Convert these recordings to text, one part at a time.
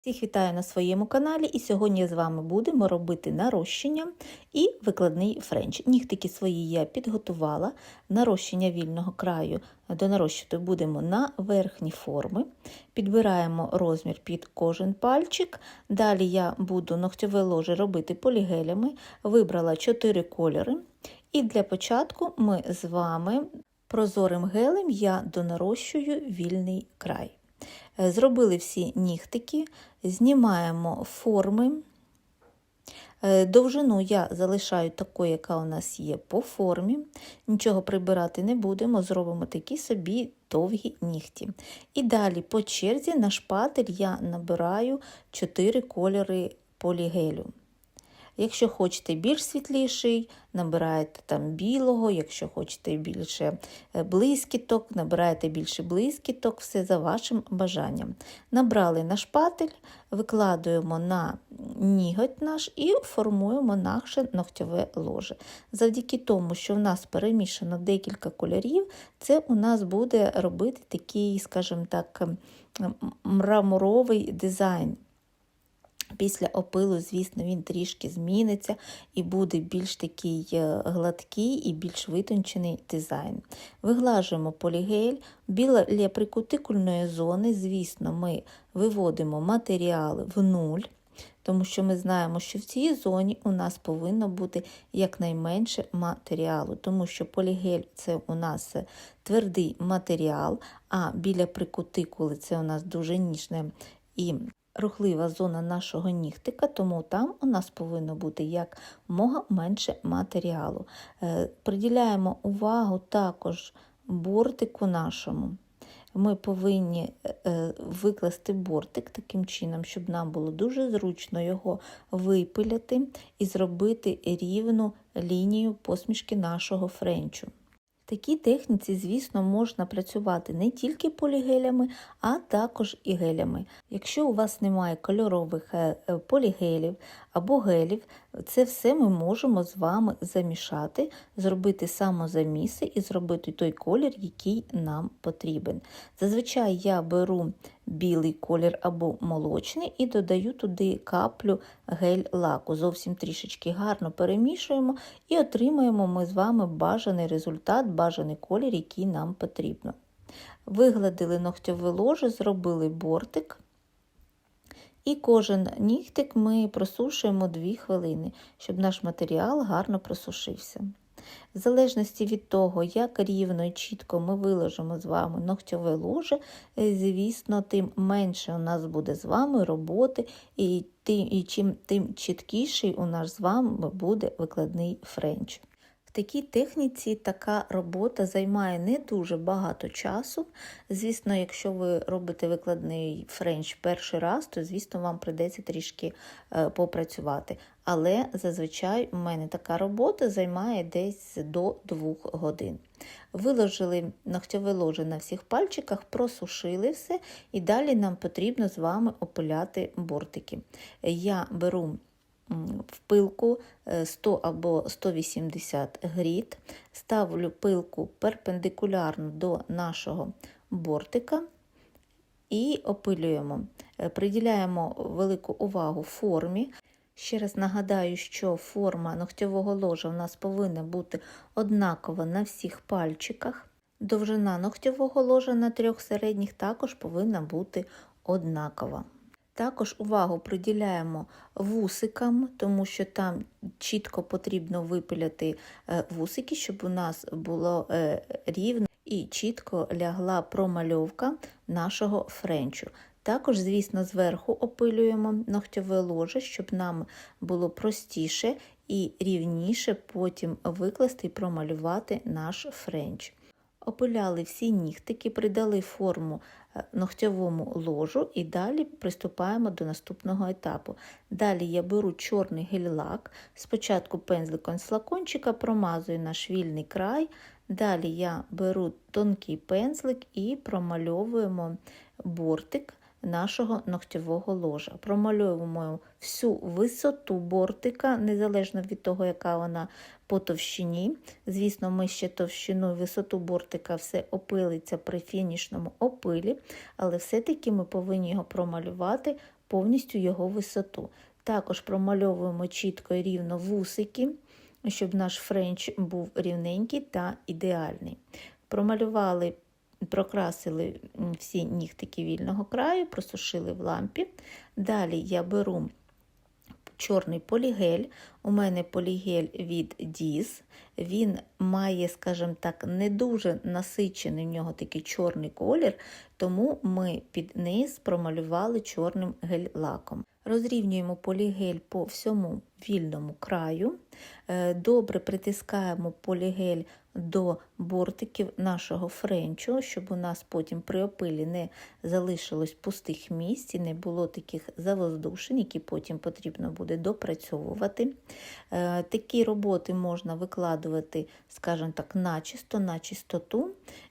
Всіх вітаю на своєму каналі, і сьогодні з вами будемо робити нарощення і викладний френч. Нігтики свої я підготувала. Нарощення вільного краю донарощувати будемо на верхні форми. Підбираємо розмір під кожен пальчик. Далі я буду ногтєве ложе робити полігелями. Вибрала 4 кольори. І для початку ми з вами прозорим гелем я донарощую вільний край. Е, Зробили всі нігтики, знімаємо форми. Е, Довжину я залишаю такою, яка у нас є по формі. Нічого прибирати не будемо, зробимо такі собі довгі нігті. І далі по черзі на шпатель я набираю 4 кольори полігелю. Якщо хочете більш світліший, набираєте там білого, якщо хочете більше блискіток, набираєте більше блискіток, все за вашим бажанням. Набрали на шпатель, викладуємо на ніготь наш і формуємо наше ногтєве ложе. Завдяки тому, що в нас перемішано декілька кольорів, це у нас буде робити такий, скажімо так, мраморовий дизайн. Після опилу, звісно, він трішки зміниться і буде більш такий е, гладкий і більш витончений дизайн. Виглажуємо полігель, біля прикутикульної зони, звісно, ми виводимо матеріали в нуль, тому що ми знаємо, що в цій зоні у нас повинно бути якнайменше матеріалу, тому що полігель це у нас твердий матеріал, а біля прикутикули це у нас дуже ніжне і рухлива зона нашого нігтика, тому там у нас повинно бути як мога менше матеріалу. Е, Приділяємо увагу також бортику нашому. Ми повинні е, викласти бортик таким чином, щоб нам було дуже зручно його випиляти і зробити рівну лінію посмішки нашого френчу. Такій техніці, звісно, можна працювати не тільки полігелями, а також і гелями. Якщо у вас немає кольорових е, полігелів або гелів, це все ми можемо з вами замішати, зробити самозаміси і зробити той колір, який нам потрібен. Зазвичай я беру білий колір або молочний і додаю туди каплю гель-лаку. Зовсім трішечки гарно перемішуємо і отримаємо ми з вами бажаний результат, бажаний колір, який нам потрібно. Вигладили ногтєве ложе, зробили бортик. І кожен нігтик ми просушуємо 2 хвилини, щоб наш матеріал гарно просушився. В залежності від того, як рівно і чітко ми виложимо з вами ногтьове ложе, звісно, тим менше у нас буде з вами роботи, і тим, і чим тим чіткіший у нас з вами буде викладний френч. Такій техніці така робота займає не дуже багато часу. Звісно, якщо ви робите викладний френч перший раз, то, звісно, вам прийдеться трішки попрацювати. Але зазвичай у мене така робота займає десь до 2 годин. Виложили ногтєве ложе на всіх пальчиках, просушили все, і далі нам потрібно з вами опиляти бортики. Я беру в пилку 100 або 180 гріт, ставлю пилку перпендикулярно до нашого бортика і опилюємо. Приділяємо велику увагу формі. Ще раз нагадаю, що форма ногтєвого ложа у нас повинна бути однакова на всіх пальчиках. Довжина ногтєвого ложа на трьох середніх також повинна бути однакова. Також увагу приділяємо вусикам, тому що там чітко потрібно випиляти вусики, щоб у нас було рівно і чітко лягла промальовка нашого френчу. Також, звісно, зверху опилюємо ногтєве ложе, щоб нам було простіше і рівніше потім викласти і промалювати наш френч. Опиляли всі нігтики, придали форму ногтєвому ложу і далі приступаємо до наступного етапу. Далі я беру чорний гель-лак, спочатку пензликом з флакончика промазую наш вільний край, далі я беру тонкий пензлик і промальовуємо бортик нашого ногтєвого ложа. Промальовуємо всю висоту бортика, незалежно від того, яка вона по товщині. Звісно, ми ще товщину і висоту бортика все опилиться при фінішному опилі, але все-таки ми повинні його промалювати повністю його висоту. Також промальовуємо чітко і рівно вусики, щоб наш френч був рівненький та ідеальний. Промалювали, прокрасили всі нігтики вільного краю, просушили в лампі. Далі я беру чорний полігель. У мене полігель від Діз. Він має, скажімо так, не дуже насичений в нього такий чорний колір, тому ми під низ промалювали чорним гель-лаком. Розрівнюємо полігель по всьому вільному краю. Е, Добре притискаємо полігель до бортиків нашого френчу, щоб у нас потім при опилі не залишилось пустих місць і не було таких завоздушень, які потім потрібно буде допрацьовувати. Е, Такі роботи можна викладувати, скажімо так, начисто, на чистоту,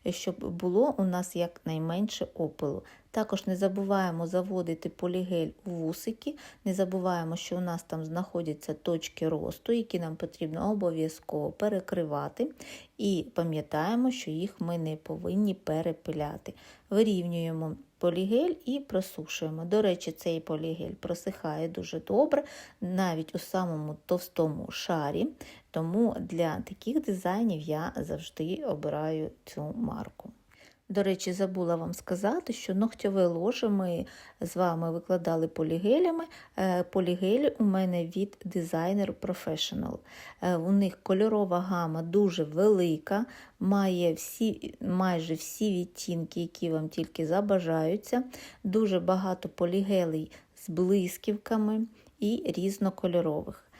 щоб було у нас якнайменше опилу. Також не забуваємо заводити полігель у вусики, не забуваємо, що у нас там знаходяться точки росту, які нам потрібно обов'язково перекривати. І пам'ятаємо, що їх ми не повинні перепиляти. Вирівнюємо полігель і просушуємо. До речі, цей полігель просихає дуже добре, навіть у самому товстому шарі. Тому для таких дизайнів я завжди обираю цю марку. До речі, забула вам сказати, що ногтєве ложе ми з вами викладали полігелями. Е, Полігелі у мене від Designer Professional. Е, У них кольорова гама дуже велика, має всі, майже всі відтінки, які вам тільки забажаються. Дуже багато полігелей з блисківками і різнокольорових.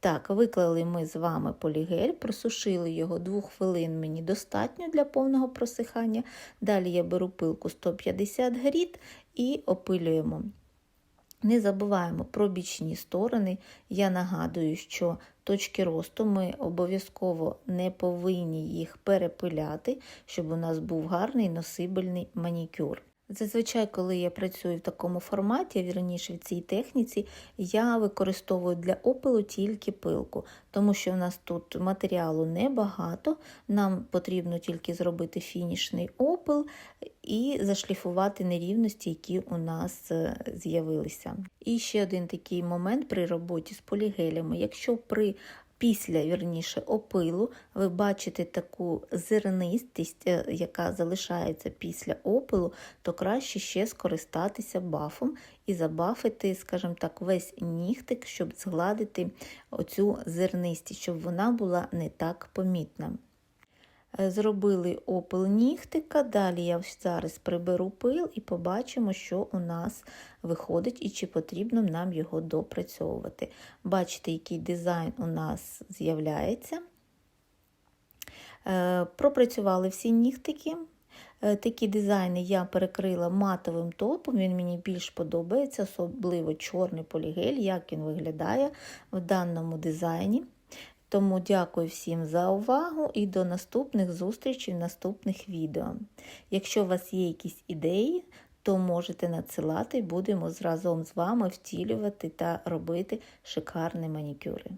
Так, виклали ми з вами полігель, просушили його 2 хвилин, мені достатньо для повного просихання. Далі я беру пилку 150 гріт і опилюємо. Не забуваємо про бічні сторони. Я нагадую, що точки росту ми обов'язково не повинні їх перепиляти, щоб у нас був гарний носибельний манікюр. Зазвичай, коли я працюю в такому форматі, вірніше в цій техніці, я використовую для опилу тільки пилку, тому що в нас тут матеріалу небагато, нам потрібно тільки зробити фінішний опил і зашліфувати нерівності, які у нас е, з'явилися. І ще один такий момент при роботі з полігелями. Якщо при Після вірніше опилу ви бачите таку зернистість, е, яка залишається після опилу, то краще ще скористатися бафом і забафити, скажімо так, весь нігтик, щоб згладити оцю зернистість, щоб вона була не так помітна. Зробили опил нігтика, далі я зараз приберу пил і побачимо, що у нас виходить і чи потрібно нам його допрацьовувати. Бачите, який дизайн у нас з'являється. Е, пропрацювали всі нігтики. Е, такі дизайни я перекрила матовим топом, він мені більш подобається, особливо чорний полігель, як він виглядає в даному дизайні. Тому дякую всім за увагу і до наступних зустрічей в наступних відео. Якщо у вас є якісь ідеї, то можете надсилати, будемо разом з вами втілювати та робити шикарні манікюри.